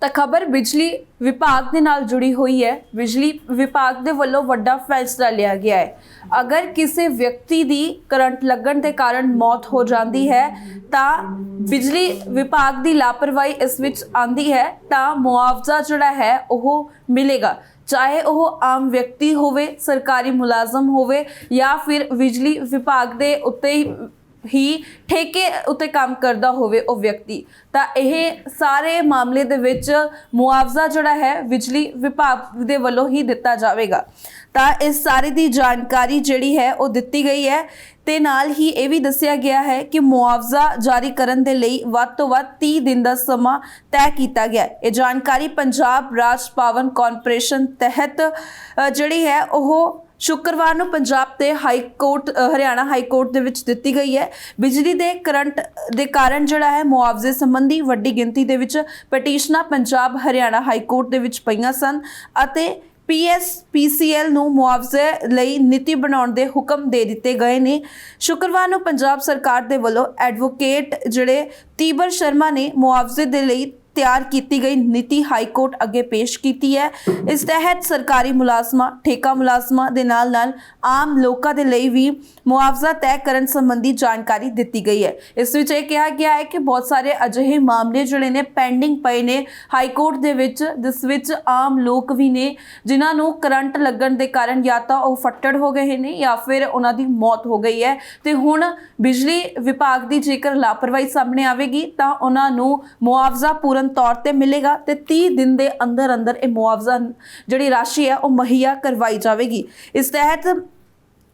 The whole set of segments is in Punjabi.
ਤਾਂ ਖਬਰ ਬਿਜਲੀ ਵਿਭਾਗ ਦੇ ਨਾਲ ਜੁੜੀ ਹੋਈ ਹੈ। ਬਿਜਲੀ ਵਿਭਾਗ ਦੇ ਵੱਲੋਂ ਵੱਡਾ ਫੈਸਲਾ ਲਿਆ ਗਿਆ ਹੈ। ਅਗਰ ਕਿਸੇ ਵਿਅਕਤੀ ਦੀ ਕਰੰਟ ਲੱਗਣ ਦੇ ਕਾਰਨ ਮੌਤ ਹੋ ਜਾਂਦੀ ਹੈ, ਤਾਂ ਬਿਜਲੀ ਵਿਭਾਗ ਦੀ ਲਾਪਰਵਾਹੀ ਇਸ ਵਿੱਚ ਆਂਦੀ ਹੈ, ਤਾਂ ਮੁਆਵਜ਼ਾ ਜਿਹੜਾ ਹੈ ਉਹ ਮਿਲੇਗਾ। ਚਾਹੇ ਉਹ ਆਮ ਵਿਅਕਤੀ ਹੋਵੇ, ਸਰਕਾਰੀ ਮੁਲਾਜ਼ਮ ਹੋਵੇ ਜਾਂ ਫਿਰ ਬਿਜਲੀ ਵਿਭਾਗ ਦੇ ਉੱਤੇ ਹੀ ਹੀ ਠੇਕੇ ਉੱਤੇ ਕੰਮ ਕਰਦਾ ਹੋਵੇ ਉਹ ਵਿਅਕਤੀ, ਤਾਂ ਇਹ ਸਾਰੇ ਮਾਮਲੇ ਦੇ ਵਿੱਚ ਮੁਆਵਜ਼ਾ ਜਿਹੜਾ ਹੈ ਬਿਜਲੀ ਵਿਭਾਗ ਦੇ ਵੱਲੋਂ ਹੀ ਦਿੱਤਾ ਜਾਵੇਗਾ। ਤਾਂ ਇਸ ਸਾਰੇ ਦੀ ਜਾਣਕਾਰੀ ਜਿਹੜੀ ਹੈ ਉਹ ਦਿੱਤੀ ਗਈ ਹੈ। ਤੇ ਨਾਲ ਹੀ ਇਹ ਵੀ ਦੱਸਿਆ ਗਿਆ ਹੈ ਕਿ ਮੁਆਵਜ਼ਾ ਜਾਰੀ ਕਰਨ ਦੇ ਲਈ ਵੱਧ ਤੋਂ ਵੱਧ 30 ਦਿਨ ਦਾ ਸਮਾਂ ਤੈਅ ਕੀਤਾ ਗਿਆ ਹੈ। ਇਹ ਜਾਣਕਾਰੀ ਪੰਜਾਬ ਰਾਜ ਪਾਵਨ ਕਾਰਪੋਰੇਸ਼ਨ ਤਹਿਤ ਜਿਹੜੀ ਹੈ ਉਹ ਸ਼ੁੱਕਰਵਾਰ ਨੂੰ ਪੰਜਾਬ ਤੇ high court Haryana high court ਦੇ ਵਿੱਚ ਦਿੱਤੀ ਗਈ ਹੈ। ਬਿਜਲੀ ਦੇ ਕਰੰਟ ਦੇ ਕਾਰਨ ਜਿਹੜਾ ਹੈ, ਮੁਆਵਜ਼ੇ ਸੰਬੰਧੀ ਵੱਡੀ ਗਿਣਤੀ ਦੇ ਵਿੱਚ ਪਟੀਸ਼ਨਾਂ ਪੰਜਾਬ ਹਰਿਆਣਾ ਹਾਈ ਕੋਰਟ ਦੇ ਵਿੱਚ ਪਈਆਂ ਸਨ ਅਤੇ ਪੀਐਸਪੀਸੀਐਲ ਨੂੰ ਮੁਆਵਜ਼ੇ ਲਈ ਨੀਤੀ ਬਣਾਉਣ ਦੇ ਹੁਕਮ ਦੇ ਦਿੱਤੇ ਗਏ ਨੇ। ਸ਼ੁੱਕਰਵਾਰ ਨੂੰ ਪੰਜਾਬ ਸਰਕਾਰ ਦੇ ਵੱਲੋਂ ਐਡਵੋਕੇਟ ਜਿਹੜੇ ਤੀਬਰ ਸ਼ਰਮਾ ਨੇ, ਮੁਆਵਜ਼ੇ ਦੇ ਲਈ ਤਿਆਰ ਕੀਤੀ ਗਈ ਨੀਤੀ ਹਾਈ ਕੋਰਟ ਅੱਗੇ ਪੇਸ਼ ਕੀਤੀ ਹੈ। ਇਸ ਤਹਿਤ ਸਰਕਾਰੀ ਮੁਲਾਜ਼ਮਾਂ, ਠੇਕਾ ਮੁਲਾਜ਼ਮਾਂ ਦੇ ਨਾਲ ਨਾਲ ਆਮ ਲੋਕਾਂ ਦੇ ਲਈ ਵੀ ਮੁਆਵਜ਼ਾ ਤੈਅ ਕਰਨ ਸੰਬੰਧੀ ਜਾਣਕਾਰੀ ਦਿੱਤੀ ਗਈ ਹੈ। ਇਸ ਵਿੱਚ ਇਹ ਕਿਹਾ ਗਿਆ ਹੈ ਕਿ ਬਹੁਤ ਸਾਰੇ ਅਜਿਹੇ ਮਾਮਲੇ ਜਿਹੜੇ ਨੇ ਪੈਂਡਿੰਗ ਪਏ ਨੇ। ਹਾਈ ਕੋਰਟ ਦੇ ਵਿੱਚ, ਜਿਸ ਵਿੱਚ ਆਮ ਲੋਕ ਵੀ ਨੇ, ਜਿਨ੍ਹਾਂ ਨੂੰ ਕਰੰਟ ਲੱਗਣ ਦੇ ਕਾਰਨ ਜਾਂ ਤਾਂ ਉਹ ਫੱਟੜ ਹੋ ਗਏ ਨੇ ਜਾਂ ਫਿਰ ਉਹਨਾਂ ਦੀ ਮੌਤ ਹੋ ਗਈ ਹੈ। ਤੇ ਹੁਣ ਬਿਜਲੀ ਵਿਭਾਗ ਦੀ ਜੇਕਰ ਲਾਪਰਵਾਹੀ ਸਾਹਮਣੇ ਆਵੇਗੀ ਤਾਂ ਉਹਨਾਂ ਨੂੰ ਮੁਆਵਜ਼ਾ ਪੂਰਨ ਤੌਰ ਤੇ ਮਿਲੇਗਾ ਤੇ 30 ਦਿਨ ਦੇ ਅੰਦਰ ਅੰਦਰ ਇਹ ਮੁਆਵਜ਼ਾ ਜਿਹੜੀ ਰਾਸ਼ੀ ਹੈ ਉਹ ਮੁਹੱਈਆ ਕਰਵਾਈ ਜਾਵੇਗੀ। ਇਸ ਤਹਿਤ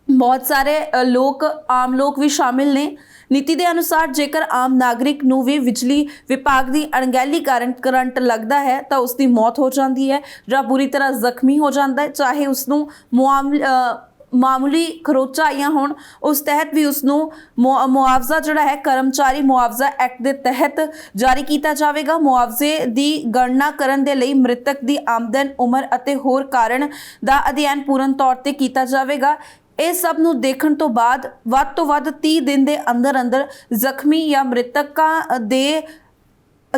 ਬਹੁਤ ਸਾਰੇ ਲੋਕ, ਆਮ ਲੋਕ ਵੀ ਸ਼ਾਮਿਲ ਨੇ। ਨੀਤੀ ਦੇ ਅਨੁਸਾਰ ਜੇਕਰ ਆਮ ਨਾਗਰਿਕ ਨੂੰ ਵੀ ਬਿਜਲੀ ਵਿਭਾਗ ਦੀ ਅਣਗਹਿਲੀ ਕਾਰਨ ਕਰੰਟ ਲੱਗਦਾ ਹੈ, ਤਾਂ ਉਸ ਦੀ ਮੌਤ ਹੋ ਜਾਂਦੀ ਹੈ ਜਾਂ ਬੁਰੀ ਤਰ੍ਹਾਂ ਜ਼ਖਮੀ ਹੋ ਜਾਂਦਾ ਹੈ, ਚਾਹੇ ਉਸ ਨੂੰ ਮੁਆਮਲ ਮਾਮੂਲੀ ਖਰੋਚਾਂ ਆਈਆਂ ਹੋਣ, ਉਸ ਤਹਿਤ ਵੀ ਉਸ ਨੂੰ ਮੁਆ- ਮੁਆਵਜ਼ਾ ਜਿਹੜਾ ਹੈ, ਕਰਮਚਾਰੀ ਮੁਆਵਜ਼ਾ ਐਕਟ ਦੇ ਤਹਿਤ ਜਾਰੀ ਕੀਤਾ ਜਾਵੇਗਾ। ਮੁਆਵਜ਼ੇ ਦੀ ਗਣਨਾ ਕਰਨ ਦੇ ਲਈ ਮ੍ਰਿਤਕ ਦੀ ਆਮਦਨ, ਉਮਰ ਅਤੇ ਹੋਰ ਕਾਰਨ ਦਾ ਅਧਿਐਨ ਪੂਰਨ ਤੌਰ ਤੇ ਕੀਤਾ ਜਾਵੇਗਾ। ਇਹ ਸਭ ਨੂੰ ਦੇਖਣ ਤੋਂ ਬਾਅਦ, ਵੱਧ ਤੋਂ ਵੱਧ 30 ਦਿਨ ਦੇ ਅੰਦਰ ਅੰਦਰ ਜ਼ਖਮੀ ਜਾਂ ਮ੍ਰਿਤਕਾਂ ਦੇ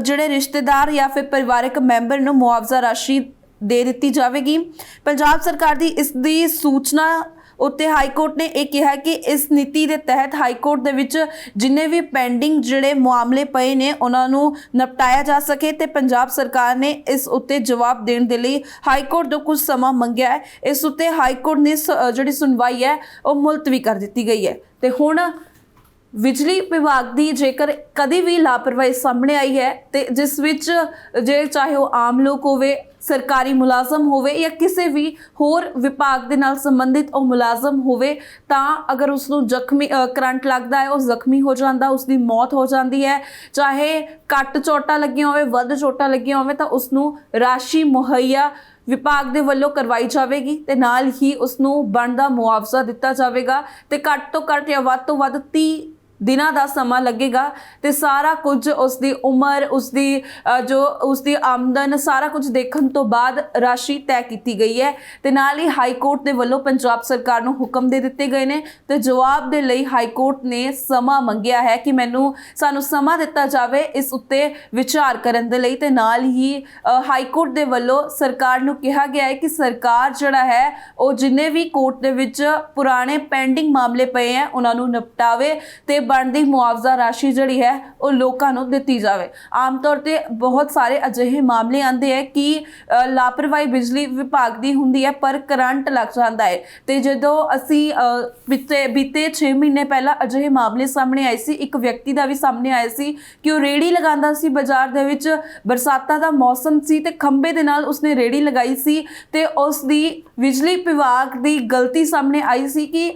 ਜਿਹੜੇ ਰਿਸ਼ਤੇਦਾਰ ਜਾਂ ਫਿਰ ਪਰਿਵਾਰਕ ਮੈਂਬਰ ਨੂੰ ਮੁਆਵਜ਼ਾ ਰਾਸ਼ੀ ਦੇ ਦਿੱਤੀ ਜਾਵੇਗੀ। ਪੰਜਾਬ ਸਰਕਾਰ ਦੀ ਇਸ ਦੀ ਸੂਚਨਾ ਉੱਤੇ ਹਾਈ ਕੋਰਟ ਨੇ ਇਹ ਕਿਹਾ ਕਿ ਇਸ ਨੀਤੀ ਦੇ ਤਹਿਤ ਹਾਈ ਕੋਰਟ ਦੇ ਵਿੱਚ ਜਿੰਨੇ ਵੀ ਪੈਂਡਿੰਗ ਜਿਹੜੇ ਮਾਮਲੇ ਪਏ ਨੇ, ਉਹਨਾਂ ਨੂੰ ਨਿਪਟਾਇਆ ਜਾ ਸਕੇ ਤੇ ਪੰਜਾਬ ਸਰਕਾਰ ਨੇ ਇਸ ਉੱਤੇ ਜਵਾਬ ਦੇਣ ਦੇ ਲਈ ਹਾਈ ਕੋਰਟ ਤੋਂ ਕੁਝ ਸਮਾਂ ਮੰਗਿਆ ਹੈ। ਇਸ ਉੱਤੇ ਹਾਈ ਕੋਰਟ ਨੇ ਸ- ਜਿਹੜੀ ਸੁਣਵਾਈ ਹੈ, ਉਹ ਮੁਲਤਵੀ ਕਰ ਦਿੱਤੀ ਗਈ ਹੈ। ਤੇ ਹੁਣ ਬਿਜਲੀ ਵਿਭਾਗ ਦੀ ਜੇਕਰ ਕਦੇ ਵੀ ਲਾਪਰਵਾਹੀ ਸਾਹਮਣੇ ਆਈ ਹੈ ਤੇ ਜਿਸ ਵਿੱਚ ਜੇ ਚਾਹੇ ਉਹ ਆਮ ਲੋਕ ਹੋਵੇ, ਸਰਕਾਰੀ ਮੁਲਾਜ਼ਮ ਹੋਵੇ ਜਾਂ ਕਿਸੇ ਵੀ ਹੋਰ ਵਿਭਾਗ ਦੇ ਨਾਲ ਸੰਬੰਧਿਤ ਉਹ ਮੁਲਾਜ਼ਮ ਹੋਵੇ, ਤਾਂ ਅਗਰ ਉਸ ਨੂੰ ਜ਼ਖਮੀ ਕਰੰਟ ਲੱਗਦਾ ਹੈ, ਉਹ ਜ਼ਖਮੀ ਹੋ ਜਾਂਦਾ ਉਸ ਦੀ ਮੌਤ ਹੋ ਜਾਂਦੀ ਹੈ। ਚਾਹੇ ਘੱਟ ਚੋਟਾਂ ਲੱਗੀਆਂ ਹੋਵੇ, ਵੱਧ ਚੋਟਾਂ ਲੱਗੀਆਂ ਹੋਵੇ, ਤਾਂ ਉਸ ਨੂੰ ਰਾਸ਼ੀ ਮੁਹੱਈਆ ਵਿਭਾਗ ਦੇ ਵੱਲੋਂ ਕਰਵਾਈ ਜਾਵੇਗੀ ਤੇ ਨਾਲ ਹੀ ਉਸ ਨੂੰ ਬਣਦਾ ਮੁਆਵਜ਼ਾ ਦਿੱਤਾ ਜਾਵੇਗਾ ਤੇ ਘੱਟ ਤੋਂ ਘੱਟ ਜਾਂ ਵੱਧ ਤੋਂ ਵੱਧ 30 ਦਿਨਾਂ ਦਾ ਸਮਾਂ ਲੱਗੇਗਾ ਤੇ ਸਾਰਾ ਕੁਝ ਉਸ ਦੀ ਉਮਰ ਉਸ ਦੀ ਜੋ ਉਸ ਦੀ ਆਮਦਨ, ਸਾਰਾ ਕੁਝ ਦੇਖਣ ਤੋਂ ਬਾਅਦ ਰਾਸ਼ੀ ਤੈਅ ਕੀਤੀ ਗਈ ਹੈ ਤੇ ਨਾਲ ਹੀ ਹਾਈ ਕੋਰਟ ਦੇ ਵੱਲੋਂ ਪੰਜਾਬ ਸਰਕਾਰ ਨੂੰ ਹੁਕਮ ਦੇ ਦਿੱਤੇ ਗਏ ਨੇ ਤੇ ਜਵਾਬ ਦੇ ਲਈ ਹਾਈ ਕੋਰਟ ਨੇ ਸਮਾਂ ਮੰਗਿਆ ਹੈ ਕਿ ਮੈਨੂੰ, ਸਾਨੂੰ ਸਮਾਂ ਦਿੱਤਾ ਜਾਵੇ ਇਸ ਉੱਤੇ ਵਿਚਾਰ ਕਰਨ ਦੇ ਲਈ ਤੇ ਨਾਲ ਹੀ ਹਾਈ ਕੋਰਟ ਦੇ ਵੱਲੋਂ ਸਰਕਾਰ ਨੂੰ ਕਿਹਾ ਗਿਆ ਹੈ ਕਿ ਸਰਕਾਰ ਜਿਹੜਾ ਹੈ, ਉਹ ਜਿੰਨੇ ਵੀ ਕੋਰਟ ਦੇ ਵਿੱਚ ਪੁਰਾਣੇ ਪੈਂਡਿੰਗ ਮਾਮਲੇ ਪਏ ਹੈ, ਉਹਨਾਂ ਨੂੰ ਨਿਪਟਾਵੇ ਤੇ ਬਣਦੀ ਮੁਆਵਜ਼ਾ ਰਾਸ਼ੀ ਜਿਹੜੀ ਹੈ, ਉਹ ਲੋਕਾਂ ਨੂੰ ਦਿੱਤੀ ਜਾਵੇ। ਆਮ ਤੌਰ ਤੇ ਬਹੁਤ ਸਾਰੇ ਅਜਿਹੇ ਮਾਮਲੇ ਆਉਂਦੇ ਹੈ ਕਿ ਲਾਪਰਵਾਹੀ ਬਿਜਲੀ ਵਿਭਾਗ ਦੀ ਹੁੰਦੀ ਹੈ, ਪਰ ਕਰੰਟ ਲੱਗ ਜਾਂਦਾ ਹੈ। ਤੇ ਜਦੋਂ ਅਸੀਂ ਬੀਤੇ ਬੀਤੇ 6 ਮਹੀਨੇ ਪਹਿਲਾਂ ਅਜਿਹੇ ਮਾਮਲੇ ਸਾਹਮਣੇ ਆਏ ਸੀ, ਇੱਕ ਵਿਅਕਤੀ ਦਾ ਵੀ ਸਾਹਮਣੇ ਆਇਆ ਸੀ ਕਿ ਉਹ ਰੇੜੀ ਲਗਾਉਂਦਾ ਸੀ ਬਾਜ਼ਾਰ ਦੇ ਵਿੱਚ। ਬਰਸਾਤਾਂ ਦਾ ਮੌਸਮ ਸੀ ਤੇ ਖੰਬੇ ਦੇ ਨਾਲ ਉਸਨੇ ਰੇੜੀ ਲਗਾਈ ਸੀ ਤੇ ਉਸ ਦੀ ਬਿਜਲੀ ਵਿਭਾਗ ਦੀ ਗਲਤੀ ਸਾਹਮਣੇ ਆਈ ਸੀ ਕਿ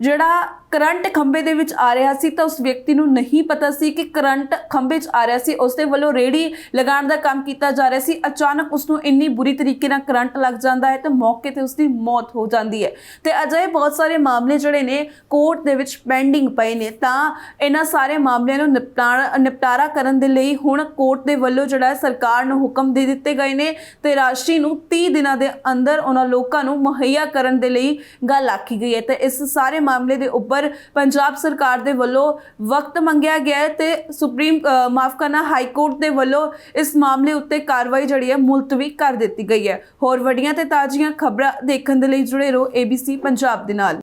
ਜਿਹੜਾ ਕਰੰਟ ਖੰਭੇ ਦੇ ਵਿੱਚ ਆ ਰਿਹਾ ਸੀ ਤਾਂ ਉਸ ਵਿਅਕਤੀ ਨੂੰ ਨਹੀਂ ਪਤਾ ਸੀ ਕਿ ਕਰੰਟ ਖੰਭੇ 'ਚ ਆ ਰਿਹਾ ਸੀ। ਉਸ ਦੇ ਵੱਲੋਂ ਰੇੜੀ ਲਗਾਉਣ ਦਾ ਕੰਮ ਕੀਤਾ ਜਾ ਰਿਹਾ ਸੀ। ਅਚਾਨਕ ਉਸ ਨੂੰ ਇੰਨੀ ਬੁਰੀ ਤਰੀਕੇ ਨਾਲ ਕਰੰਟ ਲੱਗ ਜਾਂਦਾ ਹੈ ਤੇ ਮੌਕੇ ਤੇ ਉਸ ਦੀ ਮੌਤ ਹੋ ਜਾਂਦੀ ਹੈ। ਤੇ ਅਜਿਹੇ ਬਹੁਤ ਸਾਰੇ ਮਾਮਲੇ ਜਿਹੜੇ ਨੇ ਕੋਰਟ ਦੇ ਵਿੱਚ ਪੈਂਡਿੰਗ ਪਏ ਨੇ ਤਾਂ ਇਹਨਾਂ ਸਾਰੇ ਮਾਮਲਿਆਂ ਨੂੰ ਨਿਪਟਾਰਾ ਨਿਪਟਾਰਾ ਕਰਨ ਦੇ ਲਈ ਹੁਣ ਕੋਰਟ ਦੇ ਵੱਲੋਂ ਜਿਹੜਾ ਸਰਕਾਰ ਨੂੰ ਹੁਕਮ ਦੇ ਦਿੱਤੇ ਗਏ ਨੇ ਤੇ ਰਾਸ਼ੀ ਨੂੰ 30 ਦਿਨਾਂ ਦੇ ਅੰਦਰ ਉਹਨਾਂ ਲੋਕਾਂ ਨੂੰ ਮੁਹੱਈਆ ਕਰਨ ਦੇ ਲਈ ਗੱਲ ਆਖੀ ਗਈ ਹੈ। ਤੇ ਇਸ ਸਾਰੇ ਮਾਮਲੇ ਦੇ ਉੱਪਰ ਪੰਜਾਬ ਸਰਕਾਰ ਦੇ ਵੱਲੋਂ ਵਕਤ ਮੰਗਿਆ ਗਿਆ ਹੈ ਤੇ ਸੁਪਰੀਮ ਮਾਫ ਕਰਨਾ ਹਾਈ ਕੋਰਟ ਦੇ ਵੱਲੋਂ ਇਸ ਮਾਮਲੇ ਉੱਤੇ ਕਾਰਵਾਈ ਜਿਹੜੀ ਹੈ ਮੁਲਤਵੀ ਕਰ ਦਿੱਤੀ ਗਈ ਹੈ। ਹੋਰ ਵੱਡੀਆਂ ਤੇ ਤਾਜ਼ੀਆਂ ਖਬਰਾਂ ਦੇਖਣ ਦੇ ਲਈ ਜੁੜੇ ਰਹੋ ABC ਪੰਜਾਬ ਦੇ ਨਾਲ।